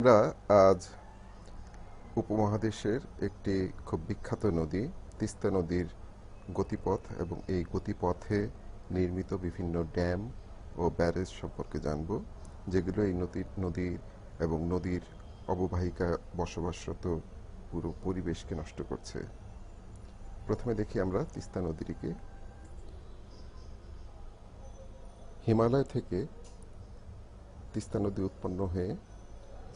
আমরা আজ উপমহাদেশের একটি খুব বিখ্যাত নদী, তিস্তা নদীর গতিপথ এবং এই গতিপথে নির্মিত বিভিন্ন ড্যাম ও ব্যারেজ সম্পর্কে জানব, যেগুলো এই নদীর নদীর এবং নদীর অববাহিকা বসবাসরত পুরো পরিবেশকে নষ্ট করছে। প্রথমে দেখি আমরা তিস্তা নদীটিকে। হিমালয় থেকে তিস্তা নদী উৎপন্ন হয়ে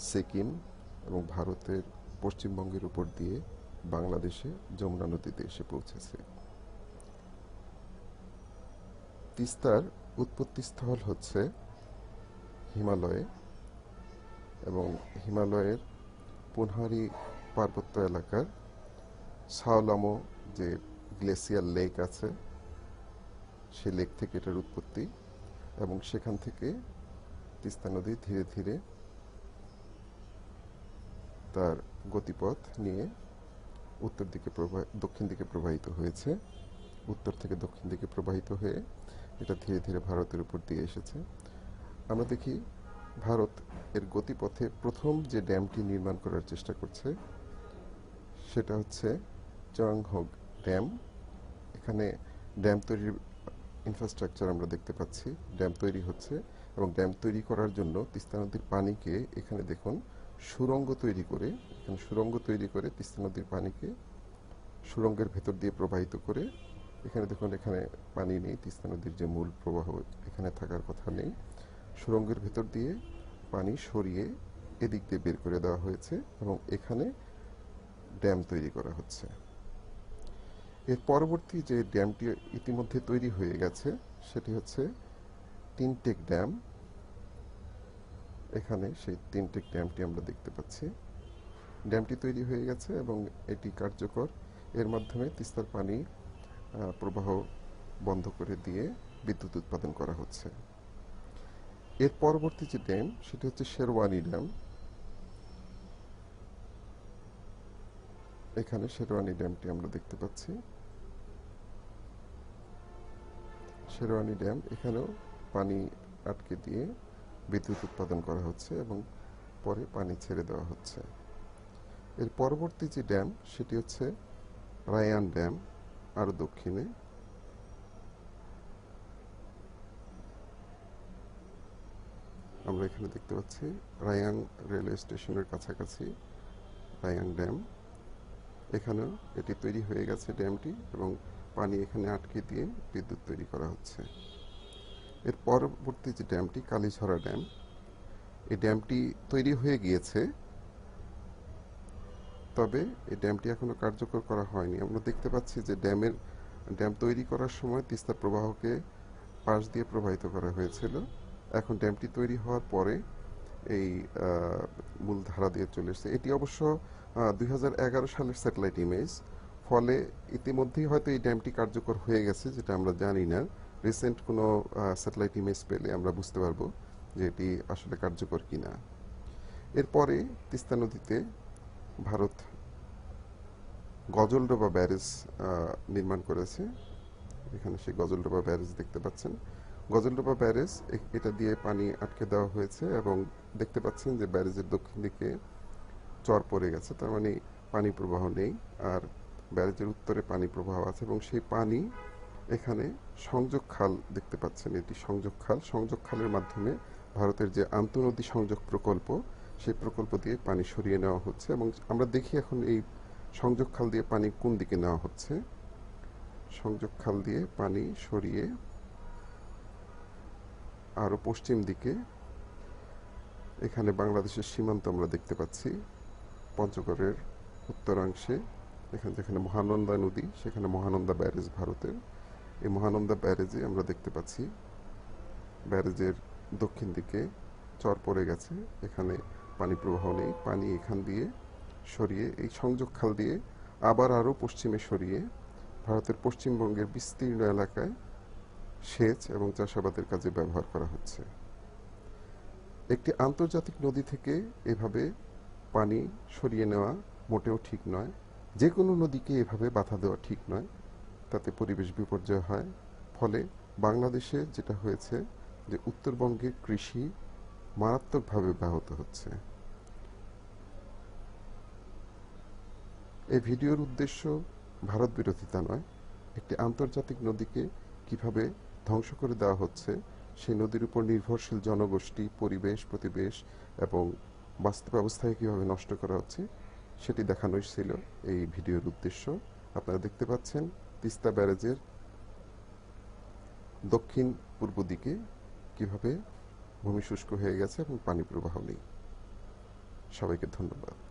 সিকিম এবং ভারতের পশ্চিমবঙ্গের উপর দিয়ে বাংলাদেশে যমুনা নদীতে এসে পৌঁছেছে। তিস্তার উৎপত্তিস্থল হচ্ছে হিমালয়ে এবং হিমালয়ের পুনহারি পার্বত্য এলাকার সাওলামো যে গ্লেসিয়ার লেক আছে, সে লেক থেকে এটার উৎপত্তি এবং সেখান থেকে তিস্তা নদী ধীরে ধীরে তার গতিপথ নিয়ে উত্তর দিকে প্রবাহ দক্ষিণ দিকে প্রবাহিত হয়েছে। উত্তর থেকে দক্ষিণ দিকে প্রবাহিত হয়ে এটা ধীরে ধীরে ভারতের উপর দিয়ে এসেছে। আমরা দেখি ভারত এর গতিপথে প্রথম যে ড্যামটি নির্মাণ করার চেষ্টা করছে, সেটা হচ্ছে চংহোগ ড্যাম। এখানে ড্যাম তৈরির ইনফ্রাস্ট্রাকচার আমরা দেখতে পাচ্ছি। ড্যাম তৈরি হচ্ছে এবং ড্যাম তৈরি করার জন্য তিস্তা নদীর পানিকে এখানে দেখুন সুরঙ্গ তৈরি করে, এখানে সুরঙ্গ তৈরি করে তিস্তা নদীর পানিকে সুরঙ্গের ভেতর দিয়ে প্রবাহিত করে, এখানে দেখুন এখানে পানি নেই, তিস্তা নদীর যে মূল প্রবাহ এখানে থাকার কথা নেই। সুরঙ্গের ভেতর দিয়ে পানি সরিয়ে এদিক দিয়ে বের করে দেওয়া হয়েছে এবং এখানে ড্যাম তৈরি করা হচ্ছে। এর পরবর্তী যে ড্যামটি ইতিমধ্যে তৈরি হয়ে গেছে, সেটি হচ্ছে তিনটেক ড্যাম। এখানে সেই তিনটেক ড্যামটি আমরা দেখতে পাচ্ছি। ড্যামটি তৈরি হয়ে গেছে এবং এটি কার্যকর। এর মাধ্যমে তিস্তার পানি প্রবাহ বন্ধ করে দিয়ে বিদ্যুৎ উৎপাদন করা হচ্ছে। এর পরবর্তী যে ড্যাম, সেটি হচ্ছে শেরওয়ানি ড্যাম। এখানে শেরওয়ানি ড্যামটি আমরা দেখতে পাচ্ছি। শেরওয়ানি ড্যাম, এখানেও পানি আটকে দিয়ে বিদ্যুৎ উৎপাদন করা হচ্ছে এবং পরে পানি ছেড়ে দেওয়া হচ্ছে। এর পরবর্তী যে ড্যাম, সেটি হচ্ছে রায়ান ড্যাম আরও দক্ষিণে। আমরা এখানে দেখতে পাচ্ছি রায়ান রেলওয়ে স্টেশনের কাছাকাছি রায়ান ড্যাম। এখানেও এটি তৈরি হয়ে গেছে ড্যামটি এবং পানি এখানে আটকে দিয়ে বিদ্যুৎ তৈরি করা হচ্ছে। এর পরবর্তী যে ড্যামটি, কালীঝরা ড্যাম, এই ড্যামটি তৈরি হয়ে গিয়েছে। তবে এই ড্যামটি এখনও কার্যকর করা হয়নি। আমরা দেখতে পাচ্ছি যে ড্যামের, ড্যাম তৈরি করার সময় তিস্তার প্রবাহকে পাশ দিয়ে প্রবাহিত করা হয়েছিল। এখন ড্যামটি তৈরি হওয়ার পরে এই মূল ধারা দিয়ে চলে এসেছে। এটি অবশ্য দুই হাজার এগারো সালের স্যাটেলাইট ইমেজ। ফলে ইতিমধ্যেই হয়তো এই ড্যামটি কার্যকর হয়ে গেছে, যেটা আমরা জানি না। রিসেন্ট কোনো স্যাটেলাইট ইমেজ পেলে আমরা বুঝতে পারব যে এটি আসলে কার্যকর কিনা। এরপরে তিস্তা নদীতে ভারত গজলডোবা ব্যারেজ নির্মাণ করেছে। এখানে সেই গজলডোবা ব্যারেজ দেখতে পাচ্ছেন। গজলডোবা ব্যারেজ এটা দিয়ে পানি আটকে দেওয়া হয়েছে এবং দেখতে পাচ্ছেন যে ব্যারেজের দক্ষিণ দিকে চর পড়ে গেছে, তার মানে পানি প্রবাহ নেই। আর ব্যারেজের উত্তরে পানি প্রবাহ আছে এবং সেই পানি এখানে সংযোগ খাল দেখতে পাচ্ছেন এটি সংযোগ খাল। সংযোগ খালের মাধ্যমে ভারতের যে আন্তঃনদী সংযোগ প্রকল্প, সেই প্রকল্প দিয়ে পানি সরিয়ে নেওয়া হচ্ছে এবং আমরা দেখি এখন এই সংযোগ খাল দিয়ে পানি কোন দিকে নেওয়া হচ্ছে। সংযোগ খাল দিয়ে পানি সরিয়ে আরও পশ্চিম দিকে, এখানে বাংলাদেশের সীমান্ত আমরা দেখতে পাচ্ছি, পঞ্চগড়ের উত্তরাংশে, এখানে যেখানে মহানন্দা নদী, সেখানে মহানন্দা ব্যারেজ ভারতের। এই মহানন্দা ব্যারেজে আমরা দেখতে পাচ্ছি। ব্যারেজের দক্ষিণ দিকে চর পড়ে গেছে। এখানে পানি প্রবাহ নেই। পানি এখান দিয়ে সরিয়ে, এই সংযোগ খাল দিয়ে আবার আরও পশ্চিমে সরিয়ে ভারতের পশ্চিমবঙ্গের বিস্তীর্ণ এলাকায় সেচ এবং চাষাবাদের কাজে ব্যবহার করা হচ্ছে। একটি আন্তর্জাতিক নদী থেকে এভাবে পানি সরিয়ে নেওয়া মোটেও ঠিক নয়। যে কোনো নদীকে এভাবে বাধা দেওয়া ঠিক নয়। তাতে পরিবেশ বিপর্যয় হয়। ফলে বাংলাদেশে যেটা হয়েছে যে উত্তরবঙ্গে কৃষি মারাত্মকভাবে ব্যাহত হচ্ছে। এই ভিডিওর উদ্দেশ্য ভারত বিরোধিতা নয়, একটি আন্তর্জাতিক নদীকে কীভাবে ধ্বংস করে দেওয়া হচ্ছে, সেই নদীর উপর নির্ভরশীল জনগোষ্ঠী, পরিবেশ, প্রতিবেশ এবং বাস্তব ব্যবস্থাকে কীভাবে নষ্ট করা হচ্ছে, সেটি দেখানোই ছিল এই ভিডিওর উদ্দেশ্য। আপনারা দেখতে পাচ্ছেন তিস্তা ব্যারেজের দক্ষিণ পূর্ব দিকে কীভাবে ভূমি শুষ্ক হয়ে গেছে এবং পানি প্রবাহ নেই। সবাইকে ধন্যবাদ।